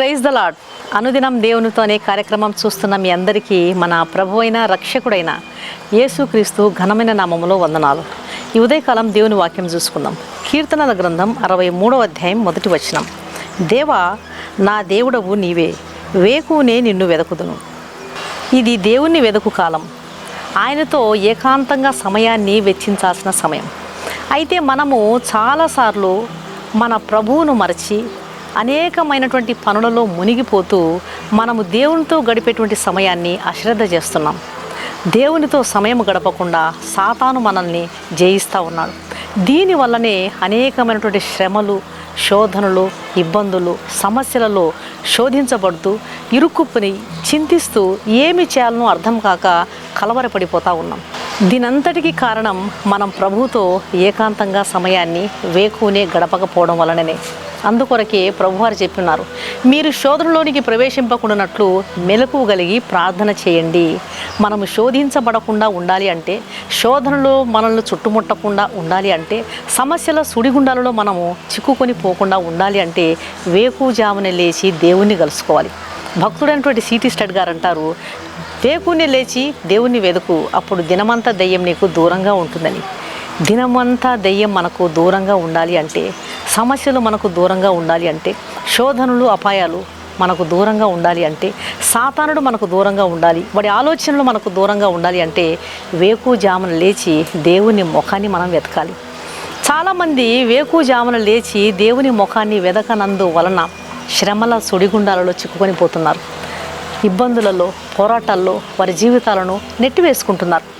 Praise the lord అనుదినం దేవునితో అనే కార్యక్రమం చూస్తున్న మీ అందరికీ మన ప్రభు అయిన రక్షకుడైన యేసుక్రీస్తు ఘనమైన నామములో వందనాలు. ఈ ఉదయకాలం దేవుని వాక్యం చూసుకుందాం. కీర్తనల గ్రంథం అరవై మూడవ అధ్యాయం మొదటి వచనం. దేవా నా దేవుడవు నీవే వేకునే నిన్ను వెదకుదును. ఇది దేవుణ్ణి వెదకు కాలం. ఆయనతో ఏకాంతంగా సమయాన్ని వెచ్చించాల్సిన సమయం. అయితే మనము చాలాసార్లు మన ప్రభువును మరచి అనేకమైనటువంటి పనులలో మునిగిపోతూ మనము దేవునితో గడిపేటువంటి సమయాన్ని అశ్రద్ధ చేస్తున్నాం. దేవునితో సమయం గడపకుండా సాతాను మనల్ని జయిస్తూ ఉన్నాడు. దీనివల్లనే అనేకమైనటువంటి శ్రమలు శోధనలు ఇబ్బందులు సమస్యలలో శోధించబడుతూ ఇరుక్కుని చింతిస్తూ ఏమి చేయాలనో అర్థం కాక కలవరపడిపోతూ ఉన్నాం. దీనంతటికీ కారణం మనం ప్రభువుతో ఏకాంతంగా సమయాన్ని వేకునే గడపకపోవడం వలననే. అందుకొరకే ప్రభువారు చెప్పినారు మీరు శోధనలోనికి ప్రవేశింపకుండానట్లు మెలకువగలిగి ప్రార్థన చేయండి. మనము శోధించబడకుండా ఉండాలి అంటే శోధనలో మనల్ని చుట్టుముట్టకుండా ఉండాలి అంటే సమస్యల సుడిగుండాలలో మనము చిక్కుకొని పోకుండా ఉండాలి అంటే వేకుజామున లేచి దేవుణ్ణి కలుసుకోవాలి. భక్తుడైనటువంటి సిటీ స్టడ్ గారు అంటారు వేకుని లేచి దేవుణ్ణి వెదుకు అప్పుడు దినమంతా దెయ్యం నీకు దూరంగా ఉంటుందని. దినమంతా దెయ్యం మనకు దూరంగా ఉండాలి అంటే సమస్యలు మనకు దూరంగా ఉండాలి అంటే శోధనలు అపాయాలు మనకు దూరంగా ఉండాలి అంటే సాతానుడు మనకు దూరంగా ఉండాలి వాడి ఆలోచనలు మనకు దూరంగా ఉండాలి అంటే వేకు జామున లేచి దేవుని ముఖాన్ని మనం వెతకాలి. చాలామంది వేకు జామున లేచి దేవుని ముఖాన్ని వెదకనందు వలన శ్రమల సుడిగుండాలలో చిక్కుకొని పోతున్నారు. ఇబ్బందులలో పోరాటాల్లో వారి జీవితాలను నెట్టివేసుకుంటున్నారు.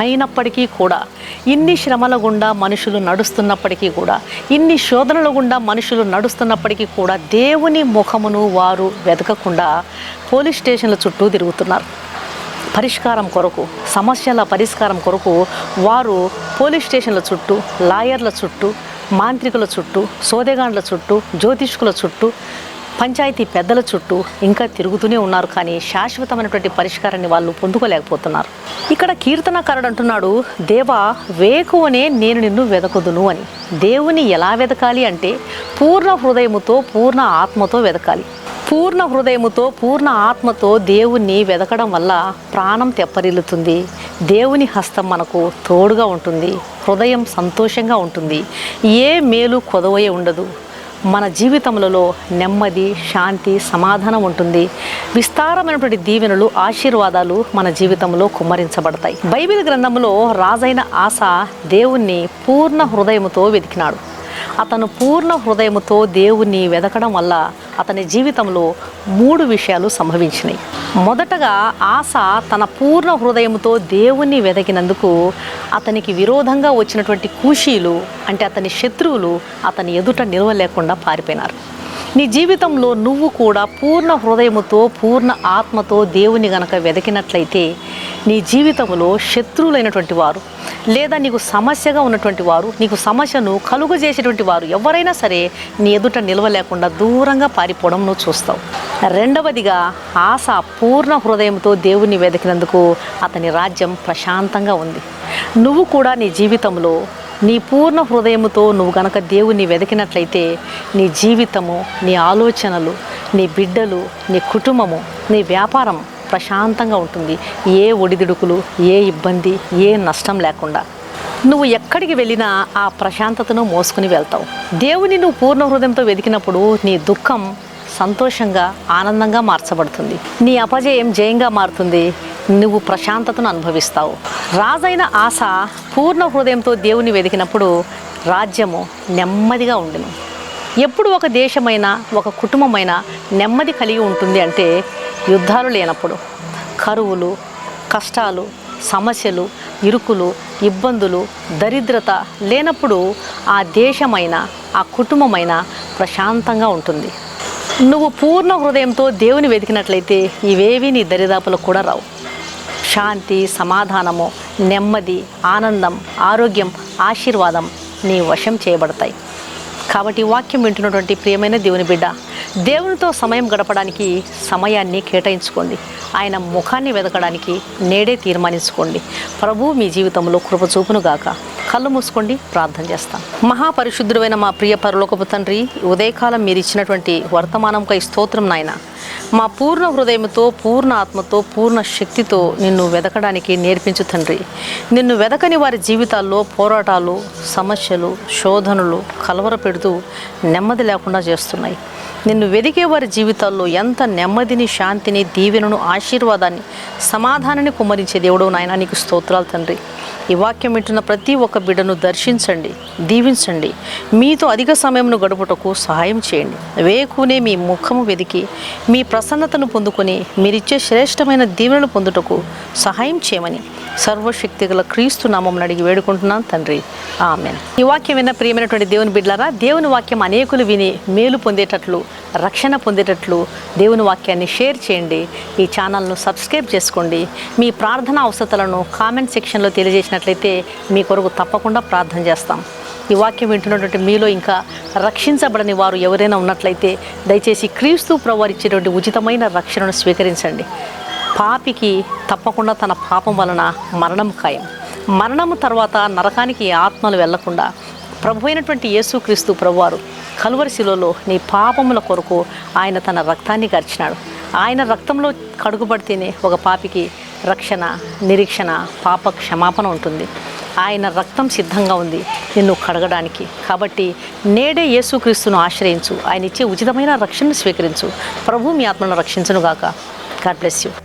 అయినప్పటికీ కూడా ఇన్ని శ్రమల గుండా మనుషులు నడుస్తున్నప్పటికీ కూడా ఇన్ని శోధనల గుండా మనుషులు నడుస్తున్నప్పటికీ కూడా దేవుని ముఖమును వారు వెతకకుండా పోలీస్ స్టేషన్ల చుట్టూ తిరుగుతున్నారు. పరిష్కారం కొరకు సమస్యల పరిష్కారం కొరకు వారు పోలీస్ స్టేషన్ల చుట్టూ లాయర్ల చుట్టూ మాంత్రికుల చుట్టూ సోదెగాండ్ల చుట్టూ జ్యోతిష్కుల చుట్టూ పంచాయతీ పెద్దల చుట్టూ ఇంకా తిరుగుతూనే ఉన్నారు కానీ శాశ్వతమైనటువంటి పరిష్కారాన్ని వాళ్ళు పొందుకోలేకపోతున్నారు. ఇక్కడ కీర్తనకారుడు అంటున్నాడు దేవా వేకువనే నేను నిన్ను వెదకుదును అని. దేవుని ఎలా వెదకాలి అంటే పూర్ణ హృదయముతో పూర్ణ ఆత్మతో వెదకాలి. పూర్ణ హృదయముతో పూర్ణ ఆత్మతో దేవుణ్ణి వెదకడం వల్ల ప్రాణం తెప్పరిల్లుతుంది. దేవుని హస్తం మనకు తోడుగా ఉంటుంది హృదయం సంతోషంగా ఉంటుంది. ఏ మేలు కొదవయే ఉండదు. మన జీవితములలో నెమ్మది శాంతి సమాధానం ఉంటుంది. విస్తారమైనటువంటి దీవెనలు ఆశీర్వాదాలు మన జీవితంలో కుమ్మరించబడతాయి. బైబిల్ గ్రంథంలో రాజైన ఆశ దేవుణ్ణి పూర్ణ హృదయముతో వెతికినాడు. అతను పూర్ణ హృదయముతో దేవుణ్ణి వెదకడం వల్ల అతని జీవితంలో మూడు విషయాలు సంభవించినాయి. మొదటగా ఆశ తన పూర్ణ హృదయముతో దేవుణ్ణి వెదకినందుకు అతనికి విరోధంగా వచ్చినటువంటి కూషీలు అంటే అతని శత్రువులు అతని ఎదుట నిలవలేకుండా పారిపోయినారు. నీ జీవితంలో నువ్వు కూడా పూర్ణ హృదయముతో పూర్ణ ఆత్మతో దేవుని గనక వెదకినట్లయితే నీ జీవితంలో శత్రువులైనటువంటి వారు లేదా నీకు సమస్యగా ఉన్నటువంటి వారు నీకు సమస్యను కలుగజేసేటువంటి వారు ఎవరైనా సరే నీ ఎదుట నిలవలేకుండా దూరంగా పారిపోవడం నువ్వు చూస్తావు. రెండవదిగా ఆశ పూర్ణ హృదయంతో దేవుణ్ణి వెతికినందుకు అతని రాజ్యం ప్రశాంతంగా ఉంది. నువ్వు కూడా నీ జీవితంలో నీ పూర్ణ హృదయముతో నువ్వు గనక దేవుణ్ణి వెతికినట్లయితే నీ జీవితము నీ ఆలోచనలు నీ బిడ్డలు నీ కుటుంబము నీ వ్యాపారం ప్రశాంతంగా ఉంటుంది. ఏ ఒడిదుడుకులు ఏ ఇబ్బంది ఏ నష్టం లేకుండా. నువ్వు ఎక్కడికి వెళ్ళినా ఆ ప్రశాంతతను మోసుకుని వెళ్తావు. దేవుని నువ్వు పూర్ణ హృదయంతో వెతికినప్పుడు నీ దుఃఖం సంతోషంగా ఆనందంగా మార్చబడుతుంది. నీ అపజయం జయంగా మారుతుంది. నువ్వు ప్రశాంతతను అనుభవిస్తావు. రాజైన ఆశ పూర్ణ హృదయంతో దేవుని వెతికినప్పుడు రాజ్యము నెమ్మదిగా ఉండును. ఎప్పుడు ఒక దేశమైనా ఒక కుటుంబమైనా నెమ్మది కలిగి ఉంటుంది అంటే యుద్ధాలు లేనప్పుడు. కరువులు కష్టాలు సమస్యలు ఇరుకులు ఇబ్బందులు దరిద్రత లేనప్పుడు ఆ దేశమైన ఆ కుటుంబమైన ప్రశాంతంగా ఉంటుంది. నువ్వు పూర్ణ హృదయంతో దేవుని వెతికినట్లయితే ఇవేవి నీ దరిదాపులకు కూడా రావు. శాంతి సమాధానము నెమ్మది ఆనందం ఆరోగ్యం ఆశీర్వాదం నీ వశం చేయబడతాయి. కాబట్టి వాక్యం వింటున్నటువంటి ప్రియమైన దేవుని బిడ్డ దేవునితో సమయం గడపడానికి సమయాన్ని కేటాయించుకోండి. ఆయన ముఖాన్ని వెతకడానికి నేడే తీర్మానించుకోండి. ప్రభు మీ జీవితంలో కృప చూపునుగాక. కళ్ళు మూసుకోండి ప్రార్థన చేస్తాం. మహాపరిశుద్ధుడైన మా ప్రియ పరలోకపు తండ్రి ఉదయకాలం మీరు ఇచ్చినటువంటి వర్తమానంకై స్తోత్రం నాయన. మా పూర్ణ హృదయంతో పూర్ణ ఆత్మతో పూర్ణ శక్తితో నిన్ను వెదకడానికి నేర్పించు తండ్రి. నిన్ను వెదకని వారి జీవితాల్లో పోరాటాలు సమస్యలు శోధనలు కలవర పెడుతూ నెమ్మది లేకుండా చేస్తున్నాయి. నిన్ను వెదికే వారి జీవితాల్లో ఎంత నెమ్మదిని శాంతిని దీవెనను ఆశీర్వాదాన్ని సమాధానాన్ని కుమ్మరించే దేవుడు నాయన నీకు స్తోత్రాలు తండ్రి. ఈ వాక్యం వింటున్న ప్రతి ఒక్క బిడ్డను దర్శించండి దీవించండి. మీతో అధిక సమయంను గడుపుటకు సహాయం చేయండి. వేకునే మీ ముఖము వెదికి మీ ప్రసన్నతను పొందుకొని మీరిచ్చే శ్రేష్టమైన దీవెనలు పొందుటకు సహాయం చేయమని సర్వశక్తి గల క్రీస్తు నామం అడిగి వేడుకుంటున్నాను తండ్రి. ఆమెన్. ఈ వాక్యం విన్న ప్రియమైనటువంటి దేవుని బిడ్డలారా దేవుని వాక్యం అనేకులు విని మేలు పొందేటట్లు రక్షణ పొందేటట్లు దేవుని వాక్యాన్ని షేర్ చేయండి. ఈ ఛానల్ను సబ్స్క్రైబ్ చేసుకోండి. మీ ప్రార్థన అవసరతలను కామెంట్ సెక్షన్లో చేసినట్లయితే మీ కొరకు తప్పకుండా ప్రార్థన చేస్తాం. ఈ వాక్యం వింటున్నటువంటి మీలో ఇంకా రక్షించబడని వారు ఎవరైనా ఉన్నట్లయితే దయచేసి క్రీస్తు ప్రవారిచ్చేటువంటి ఉచితమైన రక్షణను స్వీకరించండి. పాపికి తప్పకుండా తన పాపం వలన మరణం ఖాయం. మరణం తర్వాత నరకానికి ఆత్మలు వెళ్ళకుండా ప్రభు అయినటువంటి యేసుక్రీస్తు ప్రభువారు కలువరిశిలో నీ పాపముల కొరకు ఆయన తన రక్తాన్ని గర్చినాడు. ఆయన రక్తంలో కడుగుబడితేనే ఒక పాపికి రక్షణ నిరీక్షణ పాప క్షమాపణ ఉంటుంది. ఆయన రక్తం సిద్ధంగా ఉంది నిన్ను కడగడానికి. కాబట్టి నేడే యేసుక్రీస్తును ఆశ్రయించు. ఆయన ఇచ్చే ఉచితమైన రక్షణను స్వీకరించు. ప్రభు మీ ఆత్మను రక్షించునుగాక. God bless you.